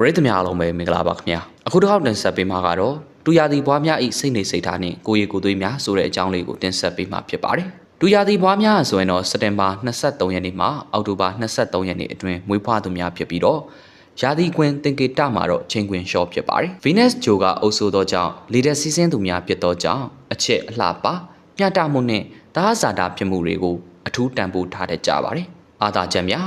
ပရိသတ်များအားလုံးပဲမင်္ဂလာပါခင်ဗျာအခုတစ်ခေါက်တင်ဆက်ပေးမှာကတော့တူရသည်ဘွားများဤစိတ်နေစိတ်ထားနှင့်ကိုယ်ရည်ကိုယ်သွေးများဆိုတဲ့အကြောင်းလေးကိုတင်ဆက်ပေးမှာဖြစ်ပါတယ်တူရသည်ဘွားများဆိုရင်တော့စက်တင်ဘာ23ရက်နေ့မှအောက်တိုဘာ23ရက်နေ့အတွင်းမွေးဖွားသူများဖြစ်ပြီးတော့ရာသီကွင်းတင်ကေတမှာတော့ချိန်ခွင်လျှော့ဖြစ်ပါတယ်။ Venus ဂျိုကအုပ်ဆိုးသောကြောင့်လေတဲ့စီးဆင်းသူများဖြစ်သောကြောင့်အချစ်အလှပမျှတမှုနဲ့တာဟာဇာတာဖြစ်မှုတွေကိုအထူးတန်ဖိုးထားတတ်ကြပါတယ်။အာသာချက်များ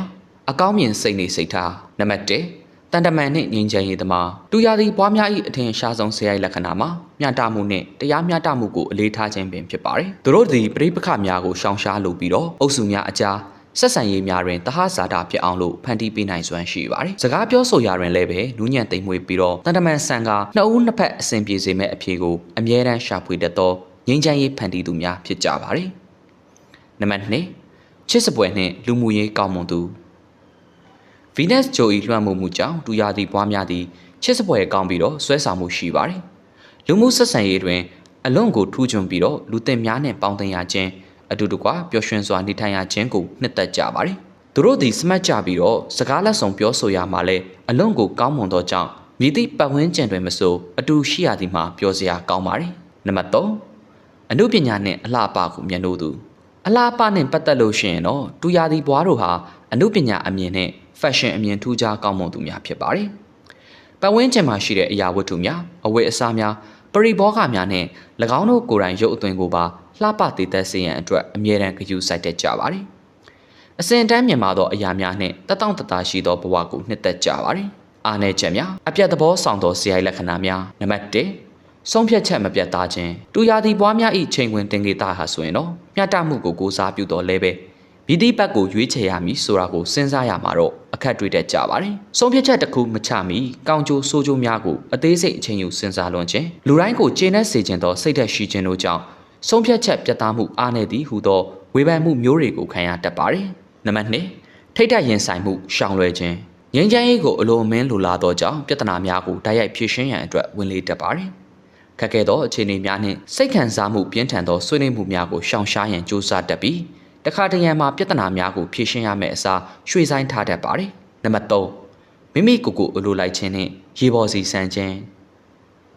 အကောင်းမြင်စိတ်နေစိတ်ထားနံပါတ်1 တန်တမန်နှင့်ငြိမ်းချမ်းရေးသမားတူရသည်ပွားများ၏အထင်ရှားဆုံးဆရာ၏လက္ခဏာမှာမျှတမှုနှင့်တရားမျှတမှုကိုအလေးထားခြင်းပင်ဖြစ်ပါတယ်။သူတို့သည်ပြိပခများကိုရှောင်ရှားလိုပြီးတော့အုပ်စုများအကြားဆက်ဆံရေးများတွင်တဟဇာတာဖြစ်အောင်လို့ဖန်တီးပေးနိုင်စွမ်းရှိပါတယ်။စကားပြောဆိုရာတွင်လည်းပဲနူးညံ့သိမ်မွေ့ပြီးတော့တန်တမန်ဆန်ကနှစ်ဦးနှစ်ဖက်အဆင်ပြေစေမဲ့အဖြေကိုအမြဲတမ်းရှာဖွေတတ်သောငြိမ်းချမ်းရေးဖန်တီးသူများဖြစ်ကြပါတယ်။နံပါတ်2ချစ်စပွဲနှင့်လူမှုရေးကောင်းမွန်သူ Venus ဂျိုဤလွှမ်းမိုးမှုကြောင့်တူရသည်ပွားများသည်ချစ်စပွဲကောင်းပြီးတော့ဆွဲဆောင်မှုရှိပါတယ်။လူမှုဆက်ဆံရေးတွင်အလွန်ကိုထူးချွန်ပြီးတော့လူသစ်များနဲ့ပေါင်းသင်ရခြင်းအတူတကွပျော်ရွှင်စွာနေထိုင်ရခြင်းကိုနှစ်သက်ကြပါတယ်။သူတို့သည်စမတ်ကြပြီးတော့စကားလက်ဆောင်ပြောဆိုရမှာလဲအလွန်ကိုကောင်းမွန်သောကြောင့်မြည်သည့်ပတ်ဝန်းကျင်တွင်မဆိုအတူရှိရသည်မှာပြောစရာကောင်းပါတယ်။နံပါတ်3အမှုပညာနှင့်အလှအပကိုမျက်နှိုးသူအလှအပနှင့်ပတ်သက်လို့ရှိရင်တော့တူရသည်ဘွားတို့ဟာအမှုပညာအမြင်နဲ့ fashion အမြင်ထူးခြားကောင်းမွန်သူများဖြစ်ပါတယ်။ပတ်ဝန်းကျင်မှာရှိတဲ့အရာဝတ္ထုများအဝတ်အစားများပရိဘောဂများနဲ့၎င်းတို့ကိုယ်တိုင်ရုပ်အသွင်ကိုပါလှပတည်သက်စေရန်အတွက်အမြဲတမ်းကြိုစိုက်တတ်ကြပါတယ်။အစဉ်တန်းမြန်မာသောအရာများနှင့်တတောင့်တသားရှိသောဘဝကိုနှစ်သက်ကြပါတယ်။အားနည်းချက်များအပြတ်သဘောဆောင်သောဆရာလက္ခဏာများနံပါတ်1ဆုံးဖြတ်ချက်မပြတ်သားခြင်းတူရာသီပွားများဤချိန်ဝင်တင်ကေတာဟာဆိုရင်တော့မျှတမှုကိုကိုးစားပြုတော်လဲပဲ မြည်သည့်ဘက်ကိုရွေးချယ်ရမည်ဆိုတာကိုစဉ်းစားရမှာတော့အခက်တွေ့တတ်ကြပါတယ်။ဆုံးဖြတ်ချက်တစ်ခုမချမီကောင်းကျိုးဆိုးကျိုးများကိုအသေးစိတ်အချိန်ယူစဉ်းစားလွန်ခြင်းလူတိုင်းကိုကျေနပ်စေခြင်းသောစိတ်သက်ရှိခြင်းတို့ကြောင့်ဆုံးဖြတ်ချက်ပြတ်သားမှုအားနည်းသည်ဟူသောဝေဖန်မှုမျိုးတွေကိုခံရတတ်ပါတယ်။နံပါတ်2ထိတ်တက်ရင်ဆိုင်မှုရှောင်လွှဲခြင်းငြိမ်းချမ်းရေးကိုအလိုအမင်းလိုလားသောကြောင့်ပြဿနာများကိုတိုက်ရိုက်ဖြေရှင်းရန်အတွက်ဝင်လေတတ်ပါတယ်။ခက်ခဲသောအခြေအနေများနှင့်စိတ်ခံစားမှုပြင်းထန်သောဆွေးနွေးမှုများကိုရှောင်ရှားရန်ကြိုးစားတတ်ပြီး တခါတရံမှာပြဿနာများကိုဖြေရှင်းရမယ့်အစားရွှေ့ဆိုင်ထားတတ်ပါတယ်။နံပါတ်3မိမိကိုယ်ကိုအလိုလိုက်ခြင်းနှင့်ရေပေါ်စီဆန်ခြင်း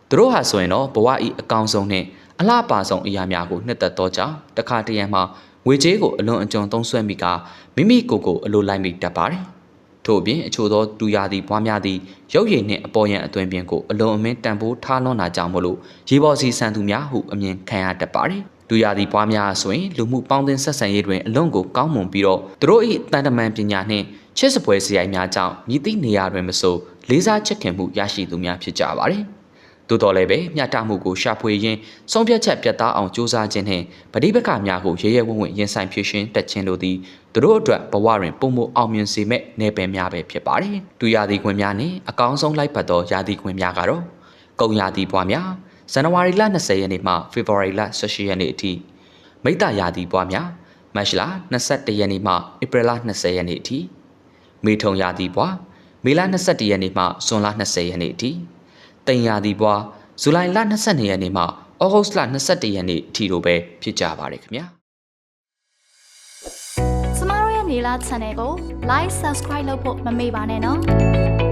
သူတို့ဟာဆိုရင်တော့ဘဝဤအကောင်ဆုံးနှင့်အလှပါဆုံးအရာများကိုနှစ်သက်သောကြောင့်တခါတရံမှာငွေကြေးကိုအလွန်အကျွံသုံးစွဲမိကမိမိကိုယ်ကိုအလိုလိုက်မိတတ်ပါတယ်။ထို့အပြင်အချို့သောတူရသည်ပွားများသည်ရုပ်ရည်နှင့်အပေါ်ယံအသွင်ပြင်ကိုအလွန်အမင်းတန်ဖိုးထားလွန်တာကြောင့်မလို့ရေပေါ်စီဆန်သူများဟုအမြင်ခံရတတ်ပါတယ်။ တူရသည်ပွားများဆိုရင်လူမှုပေါင်းသင်းဆက်ဆံရေးတွင်အလွန်ကိုကောင်းမွန်ပြီးတော့သူတို့၏တန်တမန်ပညာနှင့်ချစ်စပွဲစရိုက်များကြောင့်မြည်သည့်နေရာတွင်မဆိုလေးစားချစ်ခင်မှုရရှိသူများဖြစ်ကြပါတယ်။သို့တော်လည်းပဲမျှတမှုကိုရှာဖွေရင်းဆုံးဖြတ်ချက်ပြတ်သားအောင်ကြိုးစားခြင်းနှင့်ပဋိပက္ခများကိုရဲရဲဝံ့ဝံ့ရင်ဆိုင်ဖြေရှင်းတတ်ခြင်းတို့သည်သူတို့အတွက်ဘဝတွင်ပုံမအောင်မြင်စေမဲ့နယ်ပယ်များပဲဖြစ်ပါတယ်။တူရာသီခွင်များနှင့်အကောင်းဆုံးလိုက်ပတ်သောရာသီခွင်များကတော့ကုံရာသီပွားများ ဇန်နဝါရီလ20ရက်နေ့မှဖေဖော်ဝါရီလ18ရက်နေ့အထိမိတ္တရာသီပွားများမတ်လ21ရက်နေ့မှဧပြီလ20ရက်နေ့အထိမေထုံရာသီပွားမေလ21ရက်နေ့မှဇွန်လ20ရက်နေ့အထိတင်ရာသီပွားဇူလိုင်လ22ရက်နေ့မှဩဂုတ်လ21ရက်နေ့အထိတို့ပဲဖြစ်ကြပါတယ်ခင်ဗျာကျမတို့ရဲ့နေလား channel ကို like subscribe လုပ်ဖို့မမေ့ပါနဲ့နော်